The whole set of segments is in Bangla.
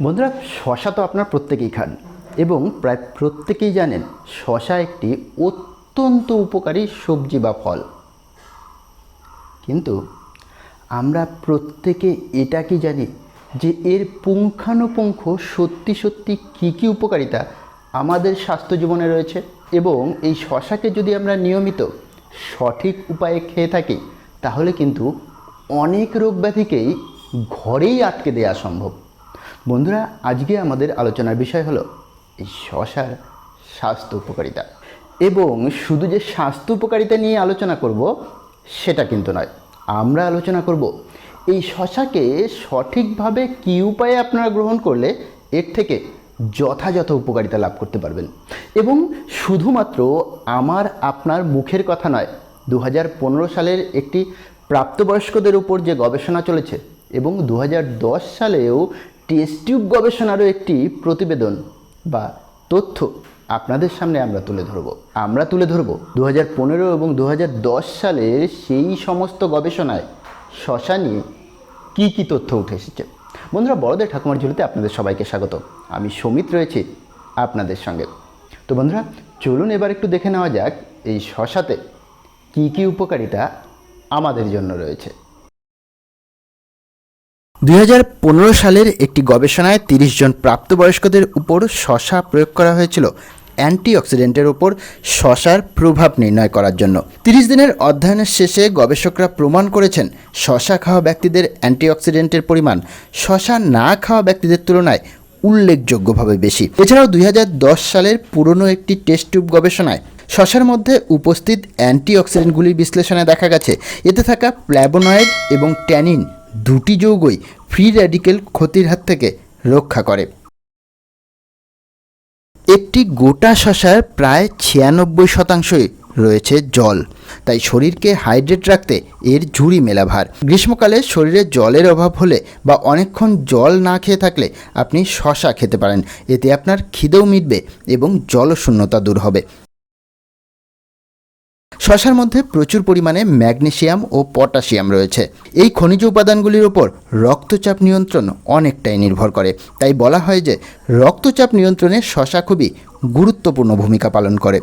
বন্ধুরা, শশা তো আপনার প্রত্যেকেই খান এবং প্রায় প্রত্যেকেই জানেন শশা একটি অত্যন্ত উপকারী সবজি বা ফল। কিন্তু আমরা প্রত্যেকে এটা কি জানি যে এর পুঙ্খানুপুঙ্খ সত্যি সত্যি কী কী উপকারিতা আমাদের স্বাস্থ্য জীবনে রয়েছে এবং এই শশাকে যদি আমরা নিয়মিত সঠিক উপায়ে খেয়ে থাকি, তাহলে কিন্তু অনেক রোগ ব্যাধিকেই ঘরেই আটকে দেওয়া সম্ভব। বন্ধুরা, আজকে আমাদের আলোচনার বিষয় হলো এই শশার স্বাস্থ্য উপকারিতা। এবং শুধু যে স্বাস্থ্য উপকারিতা নিয়ে আলোচনা করব, সেটা কিন্তু নয়। আমরা আলোচনা করব এই শশাকে সঠিকভাবে কী উপায়ে আপনারা গ্রহণ করলে এর থেকে যথাযথ উপকারিতা লাভ করতে পারবেন। এবং শুধুমাত্র আমার, আপনার মুখের কথা নয় দু সালের একটি প্রাপ্তবয়স্কদের উপর যে গবেষণা চলেছে এবং দু হাজার দশ সালেও টেস্ট টিউব গবেষণারও একটি প্রতিবেদন বা তথ্য আপনাদের সামনে আমরা তুলে ধরব। আমরা তুলে ধরব দু পনেরো এবং দু সালের সেই সমস্ত গবেষণায় শশা নিয়ে কী কী তথ্য উঠে এসেছে। বন্ধুরা, বড়দের ঠাকুমার ঝুলিতে আপনাদের সবাইকে স্বাগত। আমি সমিত রয়েছি আপনাদের সঙ্গে। তো বন্ধুরা, চলুন এবার একটু দেখে নেওয়া যাক এই শশাতে কী কী উপকারিতা আমাদের জন্য রয়েছে। দুই হাজার পনেরো সালের একটি গবেষণায় তিরিশ জন প্রাপ্তবয়স্কদের উপর শশা প্রয়োগ করা হয়েছিল। অ্যান্টিঅক্সিডেন্টের ওপর শশার প্রভাব নির্ণয় করার জন্য। তিরিশ দিনের অধ্যয়নের শেষে গবেষকরা প্রমাণ করেছেন, শশা খাওয়া ব্যক্তিদের অ্যান্টিঅক্সিডেন্টের পরিমাণ শশা না খাওয়া ব্যক্তিদের তুলনায় উল্লেখযোগ্যভাবে বেশি। এছাড়াও দুই হাজার দশ সালের পুরনো একটি টেস্ট টিউব গবেষণায় শশার মধ্যে উপস্থিত অ্যান্টিঅক্সিডেন্টগুলির বিশ্লেষণে দেখা গেছে, এতে থাকা প্ল্যাবোনয়েড এবং ট্যানিন দুটি যৌগই ফ্রি র্যাডিক্যাল ক্ষতির হাত থেকে রক্ষা করে। একটি গোটা শশার প্রায় ছিয়ানব্বই শতাংশই রয়েছে জল, তাই শরীরকে হাইড্রেট রাখতে এর ঝুড়ি মেলা ভার গ্রীষ্মকালে শরীরে জলের অভাব হলে বা অনেকক্ষণ জল না খেয়ে থাকলে আপনি শশা খেতে পারেন। এতে আপনার খিদেও মিটবে এবং জলশূন্যতা দূর হবে। শশার মধ্যে প্রচুর পরিমাণে ম্যাগনেশিয়াম ও পটাশিয়াম রয়েছে। এই খনিজ উপাদানগুলির ওপর রক্তচাপ নিয়ন্ত্রণ অনেকটাই নির্ভর করে। তাই বলা হয় যে, রক্তচাপ নিয়ন্ত্রণে শশা খুবই গুরুত্বপূর্ণ ভূমিকা পালন করে।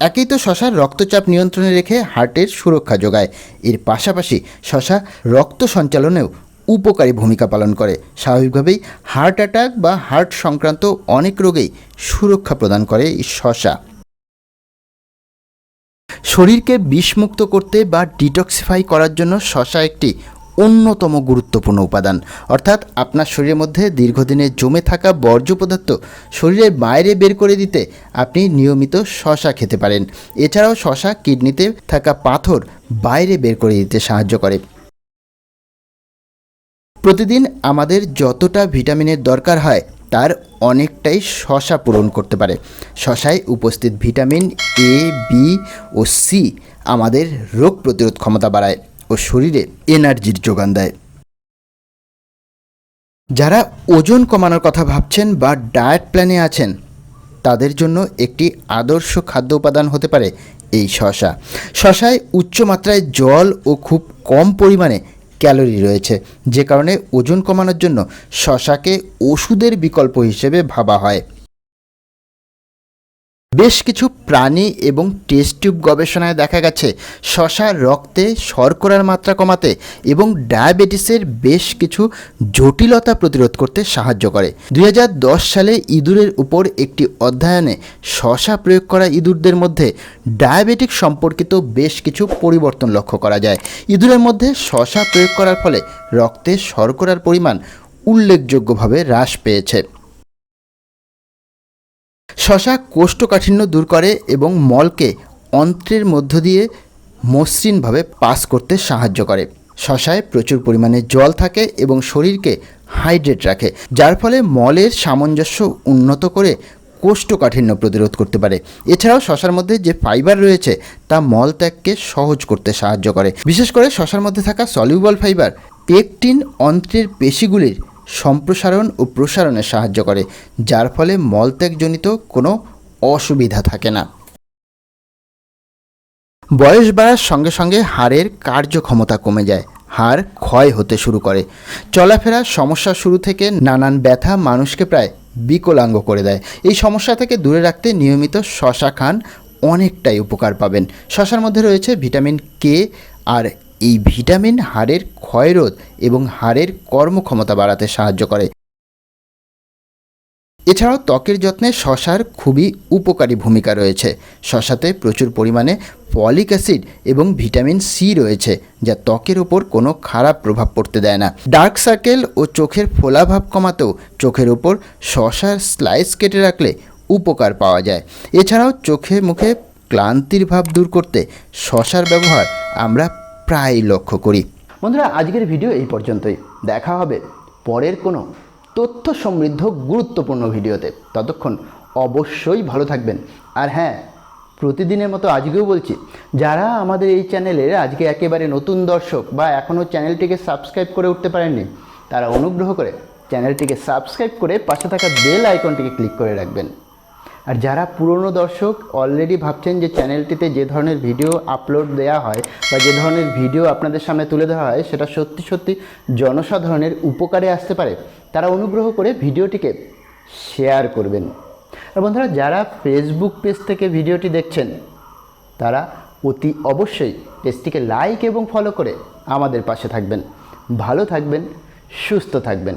একেই তো শশার রক্তচাপ নিয়ন্ত্রণে রেখে হার্টের সুরক্ষা যোগায়। এর পাশাপাশি শশা রক্ত সঞ্চালনেও উপকারী ভূমিকা পালন করে। স্বাভাবিকভাবেই হার্ট অ্যাটাক বা হার্ট সংক্রান্ত অনেক রোগেই সুরক্ষা প্রদান করে এই শশা। শরীরকে বিষমুক্ত করতে বা ডিটক্সিফাই করার জন্য শশা একটি অন্যতম গুরুত্বপূর্ণ উপাদান। অর্থাৎ আপনার শরীরের মধ্যে দীর্ঘদিনে জমে থাকা বর্জ্য পদার্থ শরীরের বাইরে বের করে দিতে আপনি নিয়মিত শশা খেতে পারেন। এছাড়াও শশা কিডনিতে থাকা পাথর বাইরে বের করে দিতে সাহায্য করে। প্রতিদিন আমাদের যতটা ভিটামিনের দরকার হয় তার অনেকটাই শশা পূরণ করতে পারে। শশায় উপস্থিত ভিটামিন এ বি ও সি আমাদের রোগ প্রতিরোধ ক্ষমতা বাড়ায় ও শরীরে এনার্জির যোগান দেয়। যারা ওজন কমানোর কথা ভাবছেন বা ডায়েট প্ল্যানে আছেন, তাদের জন্য একটি আদর্শ খাদ্য উপাদান হতে পারে এই শশা। শশায় উচ্চ মাত্রায় জল ও খুব কম পরিমাণে ক্যালোরি রয়েছে যে কারণে ওজন কমানোর জন্য শশাকে ওষুধের বিকল্প হিসেবে ভাবা হয়। বেশ কিছু প্রাণী এবং টেস্ট টিউব গবেষণায় দেখা গেছে, শশা রক্তে শর্করার মাত্রা কমাতে এবং ডায়াবেটিসের বেশ কিছু জটিলতা প্রতিরোধ করতে সাহায্য করে। দু হাজার দশ সালে ইঁদুরের উপর একটি অধ্যয়নে শশা প্রয়োগ করা ইঁদুরদের মধ্যে ডায়াবেটিক সম্পর্কিত বেশ কিছু পরিবর্তন লক্ষ্য করা যায়। ইঁদুরের মধ্যে শশা প্রয়োগ করার ফলে রক্তে শর্করার পরিমাণ উল্লেখযোগ্যভাবে হ্রাস পেয়েছে। শশা কোষ্ঠকাঠিন্য দূর করে এবং মলকে অন্ত্রের মধ্য দিয়ে মসৃণভাবে পাস করতে সাহায্য করে। শশায় প্রচুর পরিমাণে জল থাকে এবং শরীরকে হাইড্রেট রাখে, যার ফলে মলের সামঞ্জস্য উন্নত করে কোষ্ঠকাঠিন্য প্রতিরোধ করতে পারে। এছাড়াও শশার মধ্যে যে ফাইবার রয়েছে, তা মলত্যাগকে সহজ করতে সাহায্য করে। বিশেষ করে শশার মধ্যে থাকা সলিউবল ফাইবার পেকটিন অন্ত্রের পেশিগুলির সম্প্রসারণ ও প্রসারণে সাহায্য করে, যার ফলে মলত্যাগজনিত কোনো অসুবিধা থাকে না। বয়স বাড়ার সঙ্গে সঙ্গে হাড়ের কার্যক্ষমতা কমে যায়, হাড় ক্ষয় হতে শুরু করে। চলাফেরার সমস্যা শুরু থেকে নানান ব্যথা মানুষকে প্রায় বিকলাঙ্গ করে দেয়। এই সমস্যা থেকে দূরে রাখতে নিয়মিত শশা খান অনেকটাই উপকার পাবেন। শশার মধ্যে রয়েছে ভিটামিন কে আর এই ভিটামিন হাড়ের ক্ষয়রোধ এবং হাড়ের কর্মক্ষমতা বাড়াতে সাহায্য করে। এছাড়াও ত্বকের যত্নে শশার খুবই উপকারী ভূমিকা রয়েছে। শশাতে প্রচুর পরিমাণে ফলিক অ্যাসিড এবং ভিটামিন সি রয়েছে, যা ত্বকের ওপর কোনো খারাপ প্রভাব পড়তে দেয় না। ডার্ক সার্কেল ও চোখের ফোলাভাব কমাতেও চোখের ওপর শশার স্লাইস কেটে রাখলে উপকার পাওয়া যায়। এছাড়াও চোখে মুখে ক্লান্তির ভাব দূর করতে শশার ব্যবহার আমরা প্রায়ই লক্ষ্য করি। বন্ধুরা, আজকের ভিডিও এই পর্যন্তই। দেখা হবে পরের কোনো তথ্য সমৃদ্ধ, গুরুত্বপূর্ণ ভিডিওতে। ততক্ষণ অবশ্যই ভালো থাকবেন। আর হ্যাঁ প্রতিদিনের মতো আজকেও বলছি, যারা আমাদের এই চ্যানেলের আজকে একেবারে নতুন দর্শক বা এখনও চ্যানেলটিকে সাবস্ক্রাইব করে উঠতে পারেননি, তারা অনুগ্রহ করে চ্যানেলটিকে সাবস্ক্রাইব করে পাশে থাকা বেল আইকনটিকে ক্লিক করে রাখবেন। আর যারা পুরনো দর্শক অলরেডি ভাবছেন যে চ্যানেলটিতে যে ধরনের ভিডিও আপলোড দেওয়া হয় বা যে ধরনের ভিডিও আপনাদের সামনে তুলে দেওয়া হয়, সেটা সত্যি সত্যি জনসাধারণের উপকারে আসতে পারে, তারা অনুগ্রহ করে ভিডিওটিকে শেয়ার করবেন। আর বন্ধুরা, যারা ফেসবুক পেজ থেকে ভিডিওটি দেখছেন, তারা অতি অবশ্যই পেজটিকে লাইক এবং ফলো করে আমাদের পাশে থাকবেন। ভালো থাকবেন, সুস্থ থাকবেন।